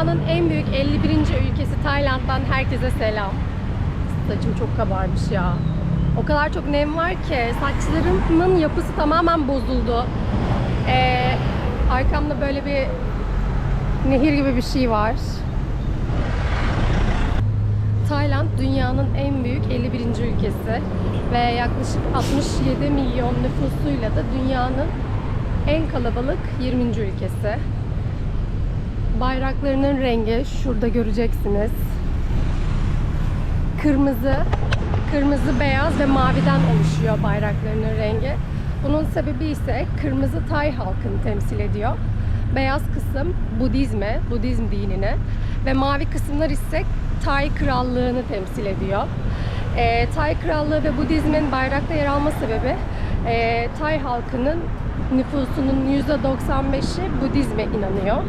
Dünyanın en büyük 51. ülkesi Tayland'dan herkese selam. Saçım çok kabarmış ya. O kadar çok nem var ki saçlarımın yapısı tamamen bozuldu. Ee, arkamda böyle bir nehir gibi bir şey var. Tayland dünyanın en büyük 51. ülkesi ve yaklaşık 67 milyon nüfusuyla da dünyanın en kalabalık 20. ülkesi. Bayraklarının rengi şurada göreceksiniz. Kırmızı, kırmızı, beyaz ve maviden oluşuyor bayraklarının rengi. Bunun sebebi ise kırmızı Tay halkını temsil ediyor. Beyaz kısım Budizme, Budizm dinini ve mavi kısımlar ise Tay krallığını temsil ediyor. Ee, Tay krallığı ve Budizmin bayrakta yer alma sebebi e, Tay halkının nüfusunun %95'i Budizme inanıyor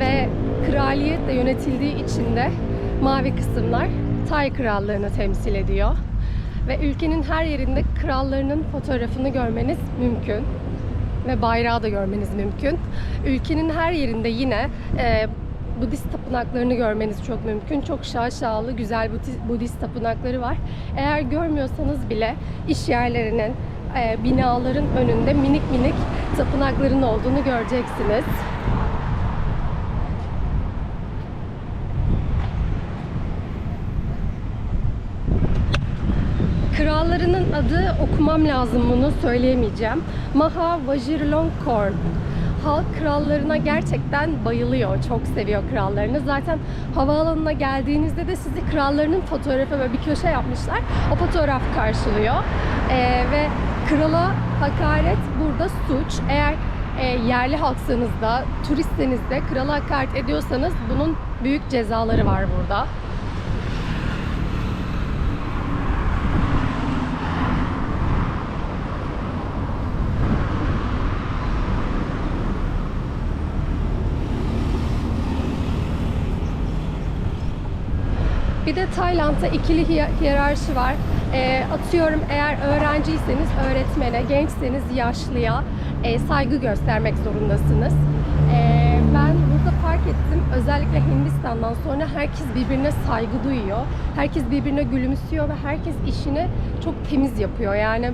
ve kraliyetle yönetildiği için de mavi kısımlar Tay krallığını temsil ediyor. Ve ülkenin her yerinde krallarının fotoğrafını görmeniz mümkün ve bayrağı da görmeniz mümkün. Ülkenin her yerinde yine e, Budist tapınaklarını görmeniz çok mümkün. Çok şaşalı, güzel Budist, tapınakları var. Eğer görmüyorsanız bile iş yerlerinin, e, binaların önünde minik minik tapınakların olduğunu göreceksiniz. Krallarının adı okumam lazım bunu söyleyemeyeceğim. Maha Vajirlongkorn. Halk krallarına gerçekten bayılıyor. Çok seviyor krallarını. Zaten havaalanına geldiğinizde de sizi krallarının fotoğrafı ve bir köşe yapmışlar. O fotoğraf karşılıyor. Ee, ve krala hakaret burada suç. Eğer e, yerli halksanız da, turistseniz de krala hakaret ediyorsanız bunun büyük cezaları var burada. De Tayland'da ikili hiye- hiyerarşi var. Ee, atıyorum eğer öğrenciyseniz öğretmene, gençseniz yaşlıya e, saygı göstermek zorundasınız. Ee, ben burada fark ettim özellikle Hindistan'dan sonra herkes birbirine saygı duyuyor. Herkes birbirine gülümsüyor ve herkes işini çok temiz yapıyor. Yani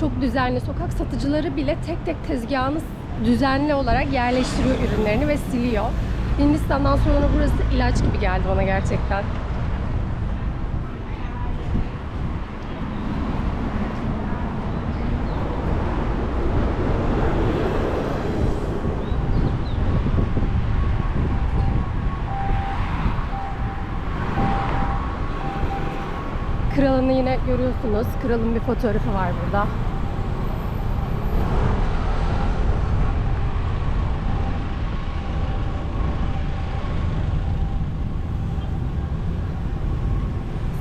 çok düzenli. Sokak satıcıları bile tek tek tezgahını düzenli olarak yerleştiriyor ürünlerini ve siliyor. Hindistan'dan sonra burası ilaç gibi geldi bana gerçekten. Kralını yine görüyorsunuz. Kralın bir fotoğrafı var burada.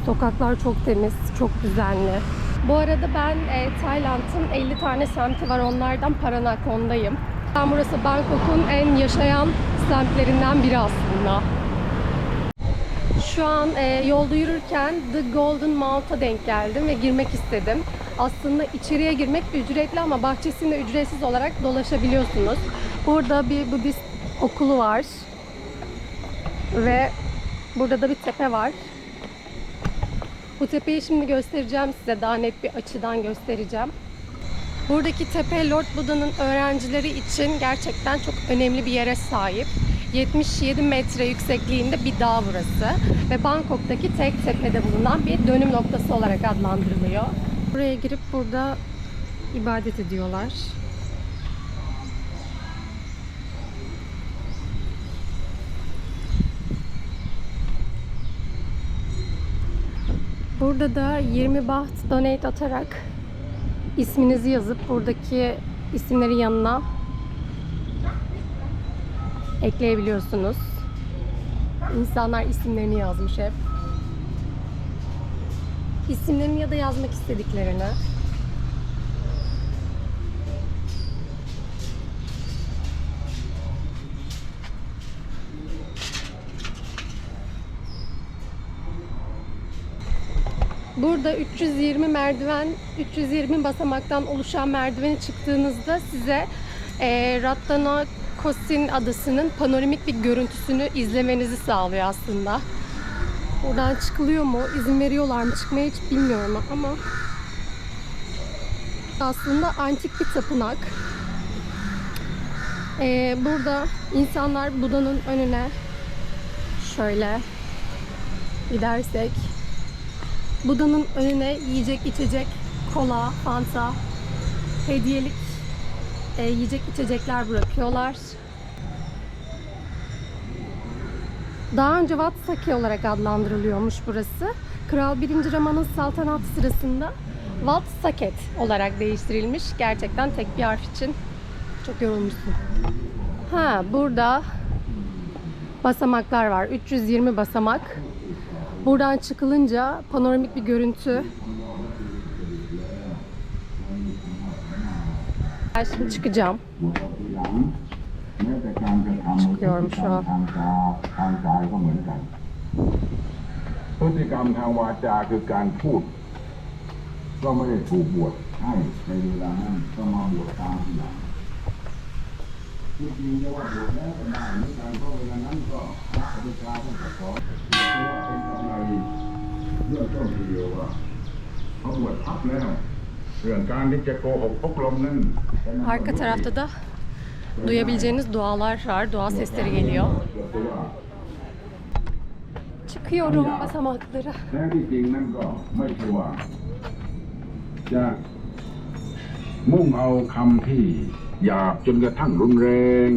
Sokaklar çok temiz, çok düzenli. Bu arada ben e, Tayland'ın 50 tane semti var. Onlardan Paranakon'dayım. Ben burası Bangkok'un en yaşayan semtlerinden biri aslında. Şu an e, yolda yürürken The Golden Mount'a denk geldim ve girmek istedim. Aslında içeriye girmek ücretli ama bahçesinde ücretsiz olarak dolaşabiliyorsunuz. Burada bir Budist okulu var. Ve burada da bir tepe var. Bu tepeyi şimdi göstereceğim size. Daha net bir açıdan göstereceğim. Buradaki tepe Lord Buda'nın öğrencileri için gerçekten çok önemli bir yere sahip. 77 metre yüksekliğinde bir dağ burası ve Bangkok'taki tek tepede bulunan bir dönüm noktası olarak adlandırılıyor. Buraya girip burada ibadet ediyorlar. Burada da 20 baht donate atarak isminizi yazıp buradaki isimleri yanına ekleyebiliyorsunuz. İnsanlar isimlerini yazmış hep. İsimlerini ya da yazmak istediklerini. Burada 320 merdiven, 320 basamaktan oluşan merdiveni çıktığınızda size e, Ratana Kosin adasının panoramik bir görüntüsünü izlemenizi sağlıyor aslında. Buradan çıkılıyor mu? İzin veriyorlar mı? Çıkmayı hiç bilmiyorum ama aslında antik bir tapınak. Ee, burada insanlar Buda'nın önüne şöyle gidersek Buda'nın önüne yiyecek, içecek, kola, fanta, hediyelik e, yiyecek, içecekler bırakıyorlar. Daha önce Wat Sake olarak adlandırılıyormuş burası. Kral 1. Rama'nın saltanatı sırasında Wat Saket olarak değiştirilmiş. Gerçekten tek bir harf için çok yorulmuşsun. Ha burada basamaklar var. 320 basamak. Buradan çıkılınca panoramik bir görüntü. Ben şimdi çıkacağım. Çıkıyorum şu an. ทางกายก็เหมือนกันพฤติกรรมทางวาจาคือการพูด ก็ไม่ได้ถูกบวชให้ในเวลานั้นก็มาบวชตามทีหลังที่จริงจะว่าบวชแล้วก็ได้เหมือนกันเพราะเวลานั้นก็พระพุทธเจ้าท่านก็สอนว่าเป็นกำไรเรื่องต้นทีเดียวว่าเขาบวชพับแล้ว เรื่องการที่จะโกหกพกลมนั้น Arka tarafta da duyabileceğiniz dualar var. Dua sesleri geliyor. Çıkıyorum basamakları. แท้ที่จริงนั่นก็ไม่ใช่ว่า จะมุ่งเอาคำที่หยาบจนกระทั่งรุนแรง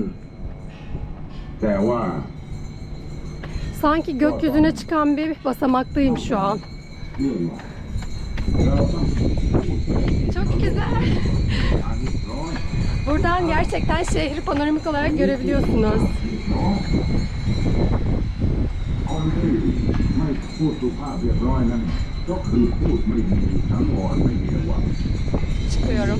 แต่ว่า Sanki gökyüzüne çıkan bir basamaktayım şu an. เรื่องว่าเราต้อง Çok güzel. Buradan gerçekten şehri panoramik olarak görebiliyorsunuz. Çıkıyorum.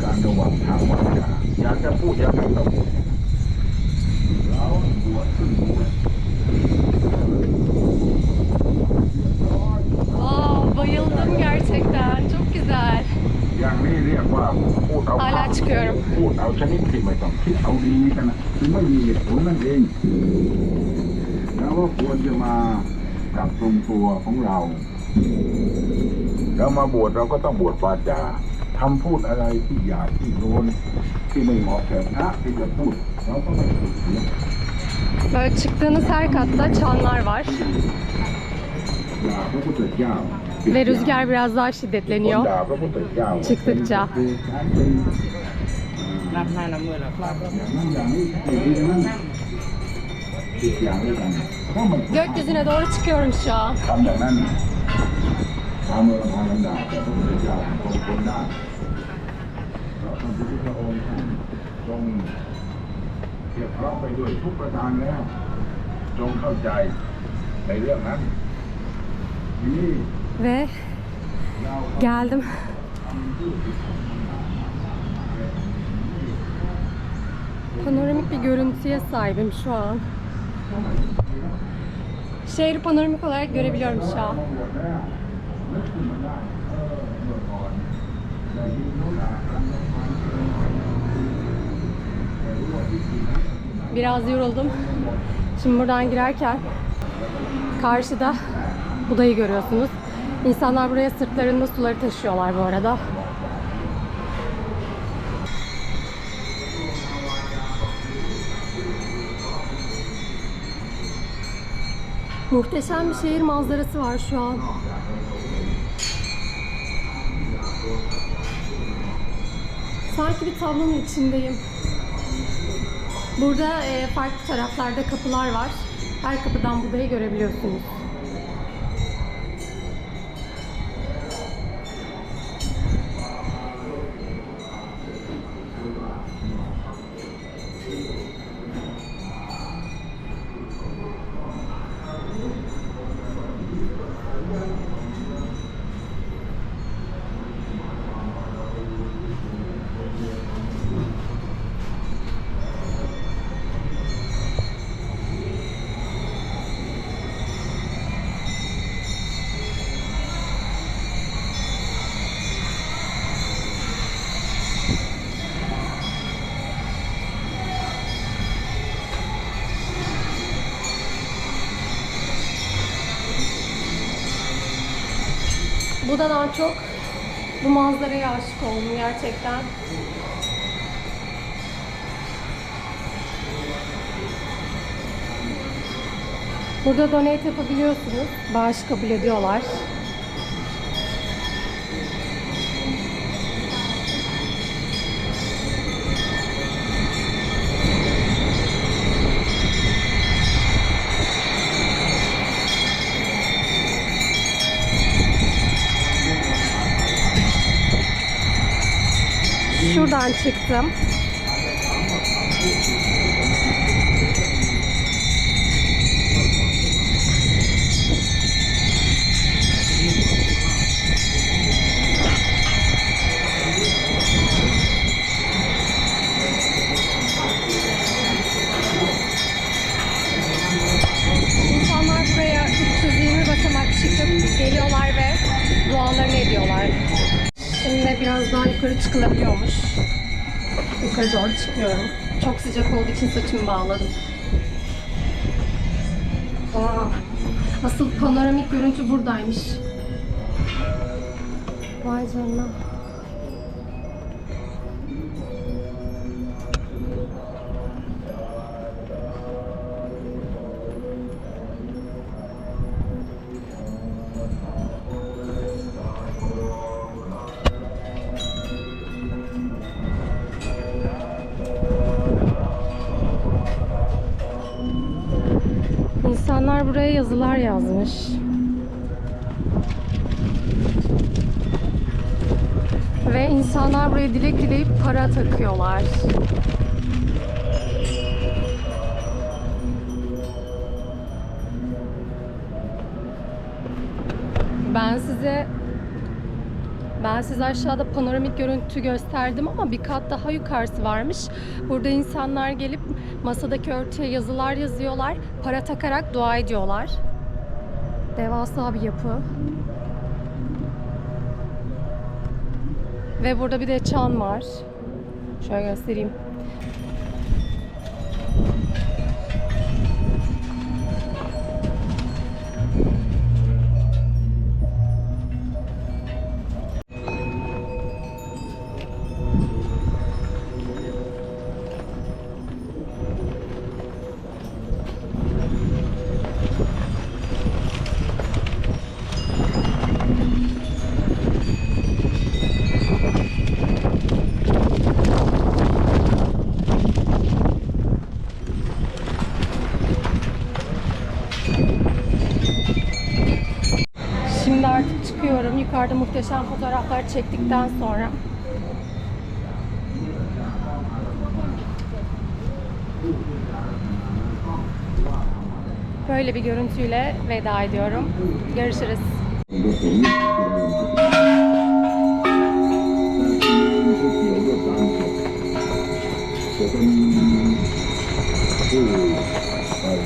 ของเรา เรามาบวชเราก็ต้องบวชวาจาทำพูดอะไรที่หยาบที่โน้นที่ไม่เหมาะแก่พระที่จะพูด เราก็ไม่พูดเสีย Böyle çıktığınız her katta çanlar var. ด่าพระพุทธเจ้า Ve rüzgar biraz daha คน şiddetleniyor. ด่าพระพุทธเจ้า Çıktıkça. เ Gökyüzüne doğru çıkıyorum şu an. Ve geldim. Panoramik bir görüntüye sahibim şu an. Şehri panoramik olarak görebiliyorum şu an. Biraz yoruldum. Şimdi buradan girerken karşıda budayı görüyorsunuz. İnsanlar buraya sırtlarında suları taşıyorlar bu arada. Muhteşem bir şehir manzarası var şu an. Sanki bir tablonun içindeyim. Burada e, farklı taraflarda kapılar var. Her kapıdan Buda'yı görebiliyorsunuz. Buda'dan çok bu manzaraya aşık oldum gerçekten. Burada donate yapabiliyorsunuz. Bağış kabul ediyorlar. Şuradan çıktım. İnsanlar buraya 320 basamak çıkıp geliyorlar ve dualarını ediyorlar. Biraz daha yukarı çıkılabiliyormuş. Yukarı doğru çıkıyorum. Çok sıcak olduğu için saçımı bağladım. Aa, asıl panoramik görüntü buradaymış. Vay canına. Yazılar yazmış. Ve insanlar buraya dilek dileyip para takıyorlar. Ben size ben size aşağıda panoramik görüntü gösterdim ama bir kat daha yukarısı varmış. Burada insanlar gelip masadaki örtüye yazılar yazıyorlar. Para takarak dua ediyorlar. Devasa bir yapı. Ve burada bir de çan var. Şöyle göstereyim. Yukarıda muhteşem fotoğraflar çektikten sonra böyle bir görüntüyle veda ediyorum. Görüşürüz. Ooh.